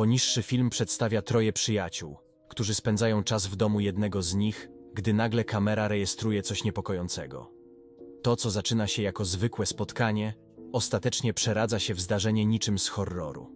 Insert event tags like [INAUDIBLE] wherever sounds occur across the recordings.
Poniższy film przedstawia troje przyjaciół, którzy spędzają czas w domu jednego z nich, gdy nagle kamera rejestruje coś niepokojącego. To, co zaczyna się jako zwykłe spotkanie, ostatecznie przeradza się w zdarzenie niczym z horroru.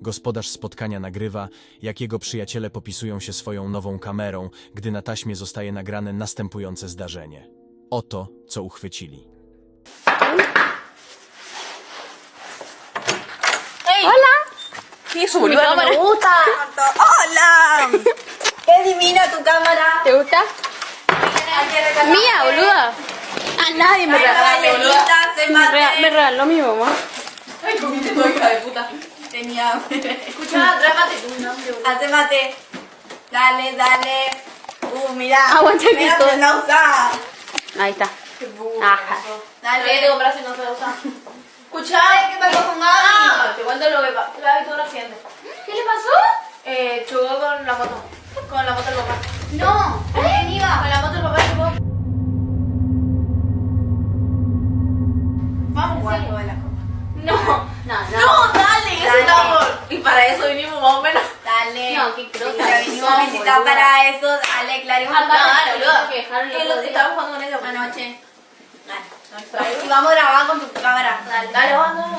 Gospodarz spotkania nagrywa, jak jego przyjaciele popisują się swoją nową kamerą, gdy na taśmie zostaje nagrane następujące zdarzenie. Oto, co uchwycili. Su boluda, no cámara. me gusta. ¡Hola! ¡Qué divina tu cámara! ¿Te gusta? Mía, boluda. A nadie me regaló. Me, regaló mi mamá. Ay, comiste todo, hija de puta. Tenía hambre. Escucha, trámate tu nombre. Hace mate. Dale, dale. Uh, mira. Aguanta que Mira, todo. Ahí está. Qué burro. Dale. ¿Qué te compras si no se usa? Escucha, ¿qué pasó con Gaby? Ah, te cuento lo que pasa. Gaby tuvo un accidente. ¿Qué le pasó? Eh, chocó con la moto. Con la moto del papá. No. ¿Con quién iba? Con la moto del papá chocó. Vamos a juego de la copa. [LAUGHS] No. No, No, dale, eso Dale. estamos. Y para eso vinimos más o menos. Dale. No, qué crosa Ya que vinimos visitados boluda. para eso. Dale, claro. Ah, boluda. boludo. que dejaron el Que otro lo día. estábamos jugando con ella. Anoche. Y vamos a grabar con tu cámara. Dale, dale, vamos.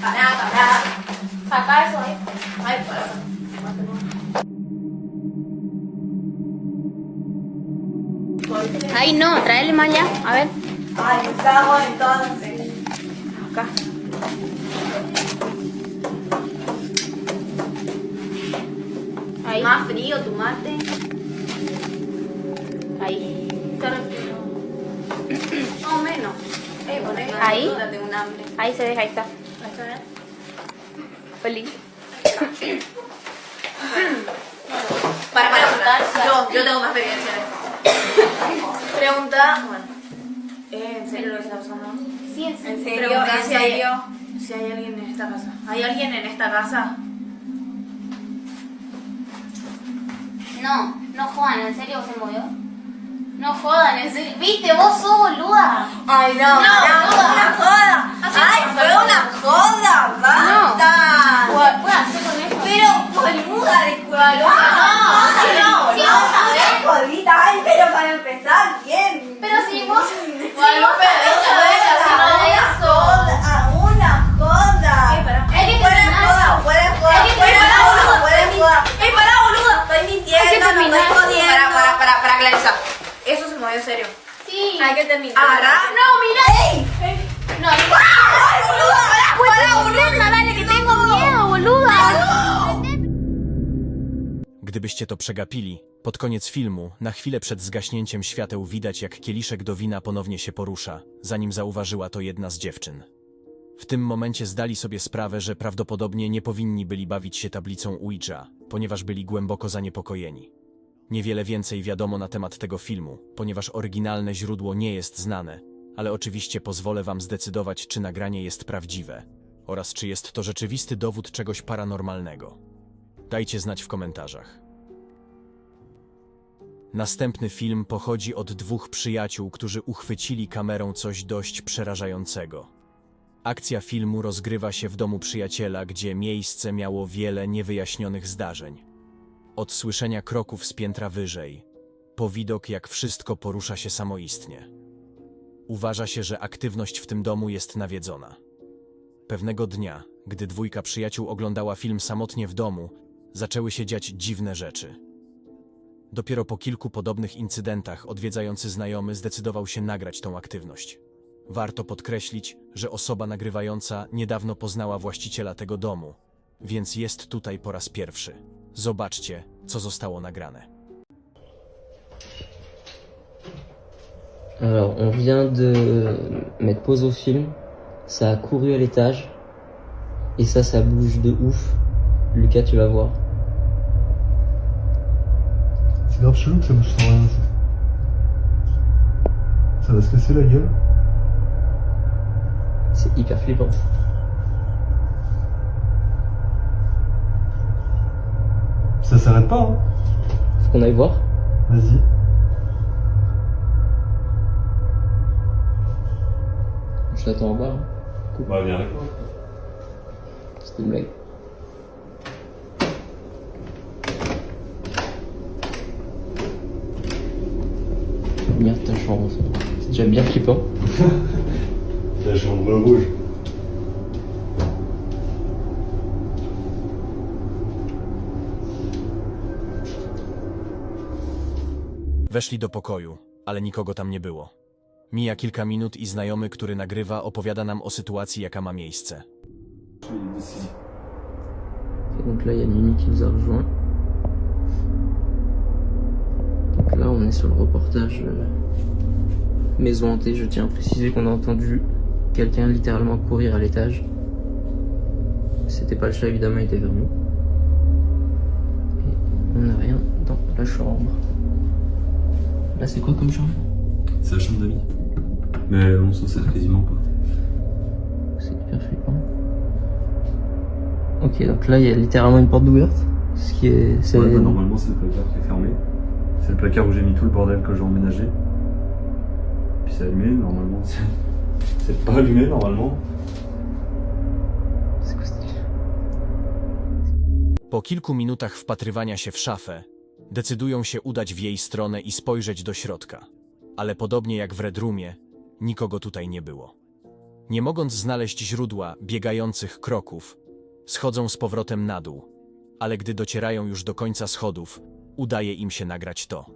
Pará, pará. Saca eso ahí. Ay, para. Ahí no, tráele más allá. A ver. Ay, estamos entonces. Acá. Ahí. Más frío, tu mate. Ahí. Está. Más o menos. Eh, poné. Ahí. Ahí se deja, ahí está. Feliz. Para, para, para. Preguntar, Yo, yo tengo más experiencia. Pregunta, bueno. Eh, ¿En serio lo que está pasando? Sí, en ¿En serio? Pregunta ¿En si hay-? Si hay alguien en esta casa. ¿Hay alguien en esta casa? No, no jodan, ¿en serio se movió? No jodan, serio. ¿Viste? Vos sos boluda. Ay, no, No, pará, no. una joda. Ay, fue una joda, basta. ¿Puedo hacer con esto? Pero, boluda, disculpa. no, no, Sí, Terminar. Agarrá. No, mira. ¡Ey! No, no. ¡Ay, boluda! Pues termina, dale, que tengo miedo, boluda. Gdybyście to przegapili, pod koniec filmu, na chwilę przed zgaśnięciem świateł widać, jak kieliszek do wina ponownie się porusza, zanim zauważyła to jedna z dziewczyn. W tym momencie zdali sobie sprawę, że prawdopodobnie nie powinni byli bawić się tablicą Ouija, ponieważ byli głęboko zaniepokojeni. Niewiele więcej wiadomo na temat tego filmu, ponieważ oryginalne źródło nie jest znane, ale oczywiście pozwolę wam zdecydować, czy nagranie jest prawdziwe oraz czy jest to rzeczywisty dowód czegoś paranormalnego. Dajcie znać w komentarzach. Następny film pochodzi od dwóch przyjaciół, którzy uchwycili kamerą coś dość przerażającego. Akcja filmu rozgrywa się w domu przyjaciela, gdzie miejsce miało wiele niewyjaśnionych zdarzeń. Od słyszenia kroków z piętra wyżej, po widok jak wszystko porusza się samoistnie. Uważa się, że aktywność w tym domu jest nawiedzona. Pewnego dnia, gdy dwójka przyjaciół oglądała film samotnie w domu, zaczęły się dziać dziwne rzeczy. Dopiero po kilku podobnych incydentach odwiedzający znajomy zdecydował się nagrać tą aktywność. Warto podkreślić, że osoba nagrywająca niedawno poznała właściciela tego domu, więc jest tutaj po raz pierwszy. Zobaczcie, co zostało nagrane. Alors, on vient de mettre pause au film. Ça a couru à l'étage. Et ça, ça bouge de ouf. Lucas, tu vas voir. C'est grave chelou que ça bouge sans rien. ça. Ça va se casser la gueule. C'est hyper flippant. Ça s'arrête pas. Hein. Faut qu'on aille voir. Vas-y. Je t'attends en bas. hein. Bah, viens avec moi. C'était une blague. Merde, ta chambre, c'est déjà bien flippant. [LAUGHS] Ta chambre rouge. Weszli do pokoju, ale nikogo tam nie było. Mija kilka minut i znajomy, który nagrywa, opowiada nam o sytuacji, jaka ma miejsce. Donc là, il y a Mimi qui nous a rejoint. Donc là, on est sur le reportage Maison hantée. Je tiens à préciser qu'on a entendu quelqu'un littéralement courir à l'étage. C'était pas le chat, évidemment, il était vers nous. Et on n'a rien dans la chambre. Là, c'est quoi comme chambre? C'est la chambre d'amis. Mais on s'en sert quasiment pas. C'est hyper flippant. Ok, donc là, il y a littéralement une porte ouverte. Ce qui est. c'est- Ouais, bah, normalement, c'est le placard qui est fermé. C'est le placard où j'ai mis tout le bordel que j'ai emménagé. Puis c'est allumé, normalement. c'est- pas allumé, normalement. c'est quoi cette- Po kilku minutach wpatrywania się w szafę, decydują się udać w jej stronę i spojrzeć do środka. Ale podobnie jak w Red Roomie, nikogo tutaj nie było. Nie mogąc znaleźć źródła biegających kroków, schodzą z powrotem na dół, ale gdy docierają już do końca schodów, udaje im się nagrać to.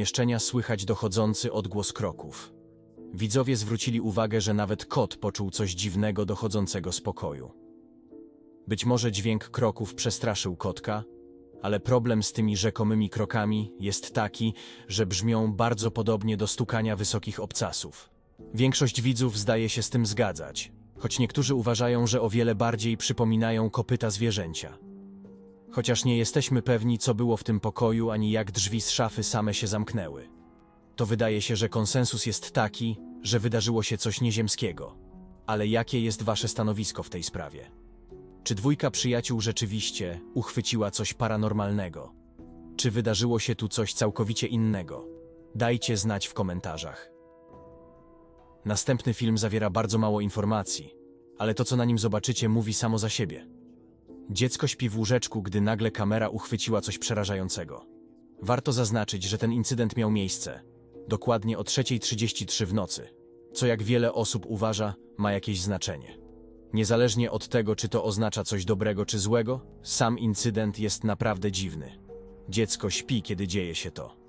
Pomieszczenia słychać dochodzący odgłos kroków. Widzowie zwrócili uwagę, że nawet kot poczuł coś dziwnego dochodzącego z pokoju. Być może dźwięk kroków przestraszył kotka, ale problem z tymi rzekomymi krokami jest taki, że brzmią bardzo podobnie do stukania wysokich obcasów. Większość widzów zdaje się z tym zgadzać, choć niektórzy uważają, że o wiele bardziej przypominają kopyta zwierzęcia. Chociaż nie jesteśmy pewni, co było w tym pokoju, ani jak drzwi z szafy same się zamknęły. To wydaje się, że konsensus jest taki, że wydarzyło się coś nieziemskiego. Ale jakie jest wasze stanowisko w tej sprawie? Czy dwójka przyjaciół rzeczywiście uchwyciła coś paranormalnego? Czy wydarzyło się tu coś całkowicie innego? Dajcie znać w komentarzach. Następny film zawiera bardzo mało informacji, ale to, co na nim zobaczycie, mówi samo za siebie. Dziecko śpi w łóżeczku, gdy nagle kamera uchwyciła coś przerażającego. Warto zaznaczyć, że ten incydent miał miejsce dokładnie o 3.33 w nocy, co jak wiele osób uważa, ma jakieś znaczenie. Niezależnie od tego, czy to oznacza coś dobrego czy złego, sam incydent jest naprawdę dziwny. Dziecko śpi, kiedy dzieje się to.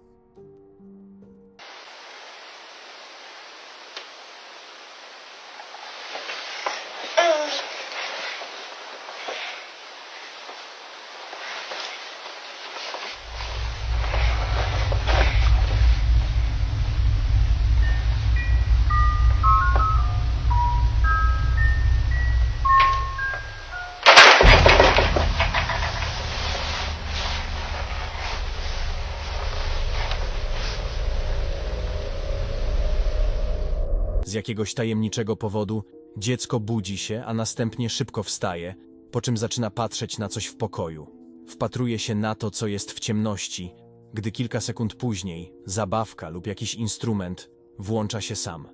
Z jakiegoś tajemniczego powodu dziecko budzi się, a następnie szybko wstaje, po czym zaczyna patrzeć na coś w pokoju. Wpatruje się na to, co jest w ciemności, gdy kilka sekund później zabawka lub jakiś instrument włącza się sam.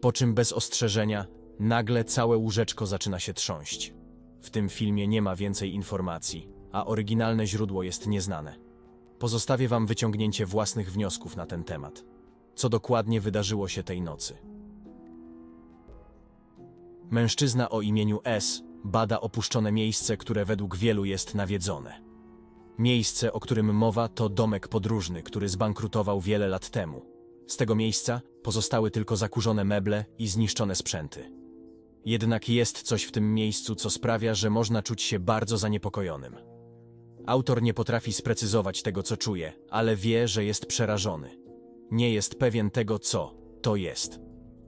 Po czym bez ostrzeżenia nagle całe łóżeczko zaczyna się trząść. W tym filmie nie ma więcej informacji, a oryginalne źródło jest nieznane. Pozostawię wam wyciągnięcie własnych wniosków na ten temat. Co dokładnie wydarzyło się tej nocy? Mężczyzna o imieniu S bada opuszczone miejsce, które według wielu jest nawiedzone. Miejsce, o którym mowa, to domek podróżny, który zbankrutował wiele lat temu. Z tego miejsca pozostały tylko zakurzone meble i zniszczone sprzęty. Jednak jest coś w tym miejscu, co sprawia, że można czuć się bardzo zaniepokojonym. Autor nie potrafi sprecyzować tego, co czuje, ale wie, że jest przerażony. Nie jest pewien tego, co to jest.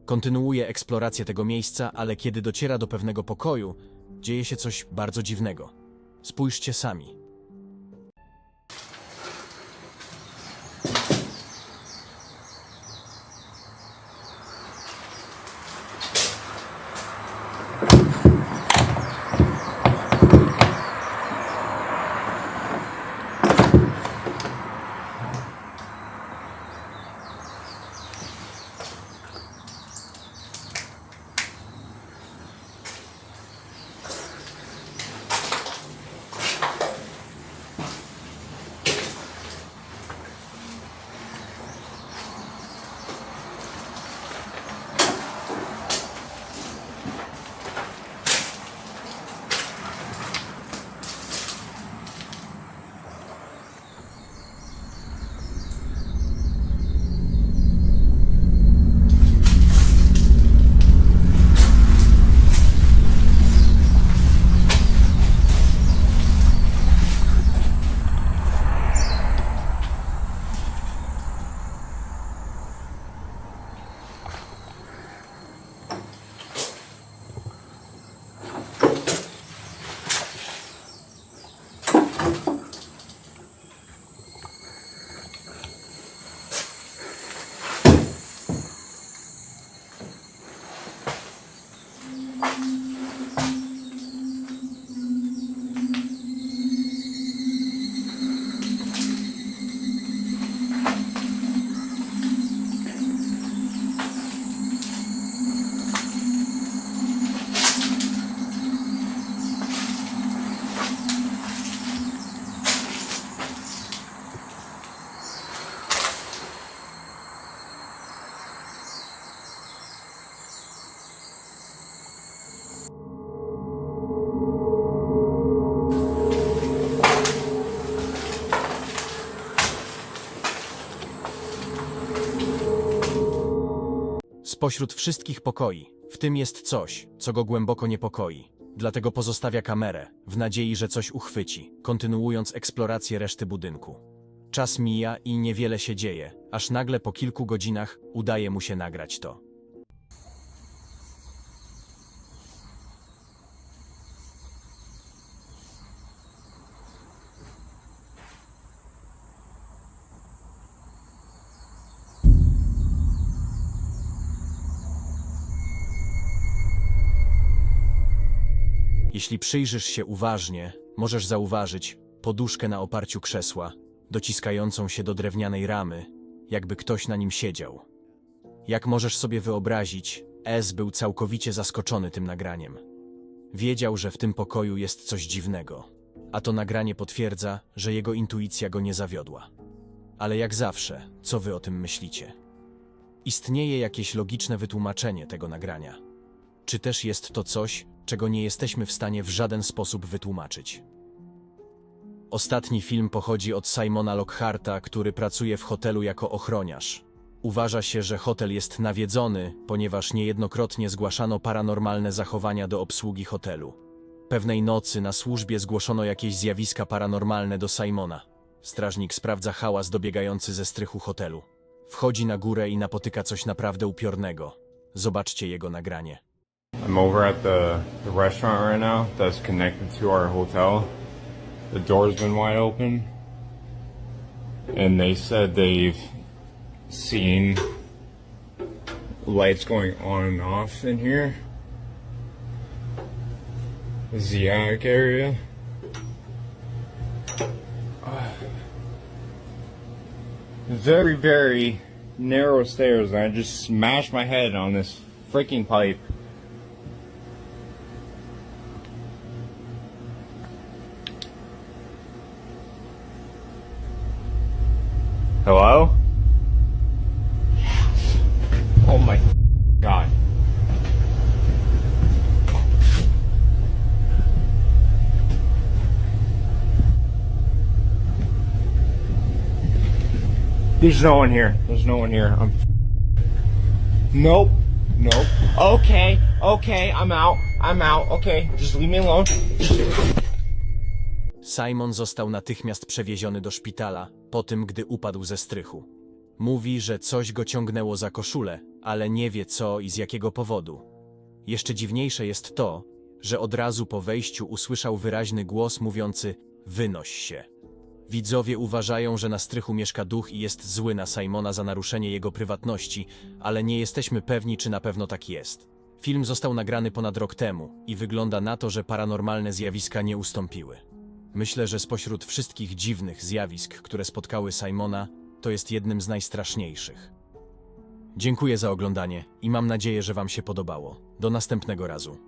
Kontynuuje eksplorację tego miejsca, ale kiedy dociera do pewnego pokoju, dzieje się coś bardzo dziwnego. Spójrzcie sami. Spośród wszystkich pokoi, w tym jest coś, co go głęboko niepokoi. Dlatego pozostawia kamerę, w nadziei, że coś uchwyci, kontynuując eksplorację reszty budynku. Czas mija i niewiele się dzieje, aż nagle po kilku godzinach udaje mu się nagrać to. Jeśli przyjrzysz się uważnie, możesz zauważyć poduszkę na oparciu krzesła, dociskającą się do drewnianej ramy, jakby ktoś na nim siedział. Jak możesz sobie wyobrazić, S był całkowicie zaskoczony tym nagraniem. Wiedział, że w tym pokoju jest coś dziwnego, a to nagranie potwierdza, że jego intuicja go nie zawiodła. Ale jak zawsze, co wy o tym myślicie? Istnieje jakieś logiczne wytłumaczenie tego nagrania? Czy też jest to coś, czego nie jesteśmy w stanie w żaden sposób wytłumaczyć? Ostatni film pochodzi od Simona Lockharta, który pracuje w hotelu jako ochroniarz. Uważa się, że hotel jest nawiedzony, ponieważ niejednokrotnie zgłaszano paranormalne zachowania do obsługi hotelu. Pewnej nocy na służbie zgłoszono jakieś zjawiska paranormalne do Simona. Strażnik sprawdza hałas dobiegający ze strychu hotelu. Wchodzi na górę i napotyka coś naprawdę upiornego. Zobaczcie jego nagranie. I'm over at the, the restaurant right now that's connected to our hotel. The door's been wide open. And they said they've seen lights going on and off in here. The attic area. [SIGHS] Very, very narrow stairs and I just smashed my head on this freaking pipe. Hello? Oh my god. There's no one here. There's no one here. I'm. Nope. Nope. Okay. Okay. I'm out. I'm out. Okay. Just leave me alone. Simon został natychmiast przewieziony do szpitala, po tym gdy upadł ze strychu. Mówi, że coś go ciągnęło za koszulę, ale nie wie co i z jakiego powodu. Jeszcze dziwniejsze jest to, że od razu po wejściu usłyszał wyraźny głos mówiący wynoś się. Widzowie uważają, że na strychu mieszka duch i jest zły na Simona za naruszenie jego prywatności, ale nie jesteśmy pewni, czy na pewno tak jest. Film został nagrany ponad rok temu i wygląda na to, że paranormalne zjawiska nie ustąpiły. Myślę, że spośród wszystkich dziwnych zjawisk, które spotkały Simona, to jest jednym z najstraszniejszych. Dziękuję za oglądanie i mam nadzieję, że Wam się podobało. Do następnego razu.